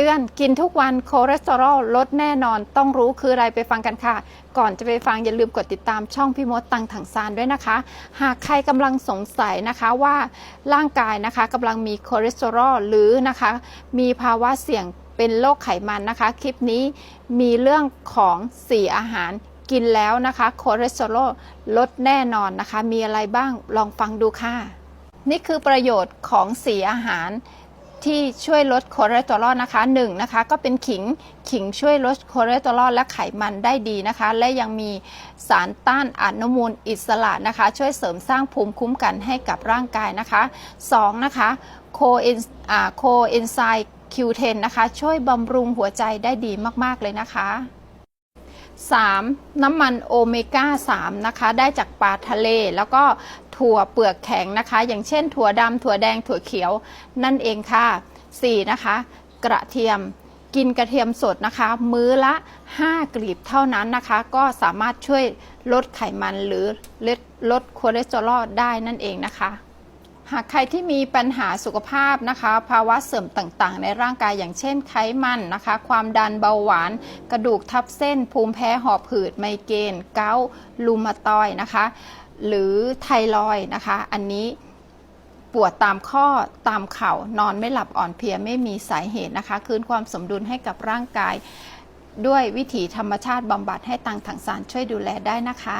เตือนกินทุกวันคอเลสเตอรอลลดแน่นอนต้องรู้คืออะไรไปฟังกันค่ะ ก่อนจะไปฟังอย่าลืมกดติดตามช่องพี่มดตังถังซานด้วยนะคะ หากใครกำลังสงสัยนะคะว่าร่างกายนะคะกำลังมีคอเลสเตอรอลหรือนะคะมีภาวะเสี่ยงเป็นโรคไขมันนะคะ คลิปนี้มีเรื่องของสีอาหารกินแล้วนะคะคอเลสเตอรอลลดแน่นอนนะคะ มีอะไรบ้างลองฟังดูค่ะ นี่คือประโยชน์ของสีอาหาร ที่ช่วยลดคอเลสเตอรอลนะคะหนึ่งนะคะก็เป็นขิงขิงช่วยลดคอเลสเตอรอลและไขมันได้ดีนะคะ และยังมีสารต้านอนุมูลอิสระนะคะ ช่วยเสริมสร้างภูมิคุ้มกันให้กับร่างกายนะคะสองนะคะโคเอนโคเอนไซม์ Q10 นะคะ ช่วยบำรุงหัวใจได้ดีมาก ๆ เลยนะคะ 3. น้ำมันโอเมก้า 3 นะคะ ได้จากปลาทะเล แล้วก็ ถั่วเปลือกแข็งนะคะ อย่างเช่น ถั่วดำถั่วแดงถั่วเขียวนั่นเองค่ะ 4. นะคะ กระเทียมกินกระเทียมสดนะคะ มื้อละ 5 กลีบเท่านั้นนะคะ ก็สามารถช่วยลดไขมันหรือลดลดคอเลสเตอรอลได้นั่นเองนะคะ หากใครที่มีปัญหาสุขภาพนะคะ ภาวะเสื่อมต่างๆ ในร่างกายอย่างเช่นไขมันนะคะ ความดันเบาหวาน กระดูกทับเส้น ภูมิแพ้หอบหืดไมเกรนเกาลูมาตอยนะคะ หรือไทรอยนะคะ อันนี้ปวดตามข้อตามเข่านอนไม่หลับอ่อนเพลียไม่มีสาเหตุนะคะ คืนความสมดุลให้กับร่างกาย ด้วยวิถีธรรมชาติบำบัดให้ตังถังสารช่วยดูแลได้นะคะ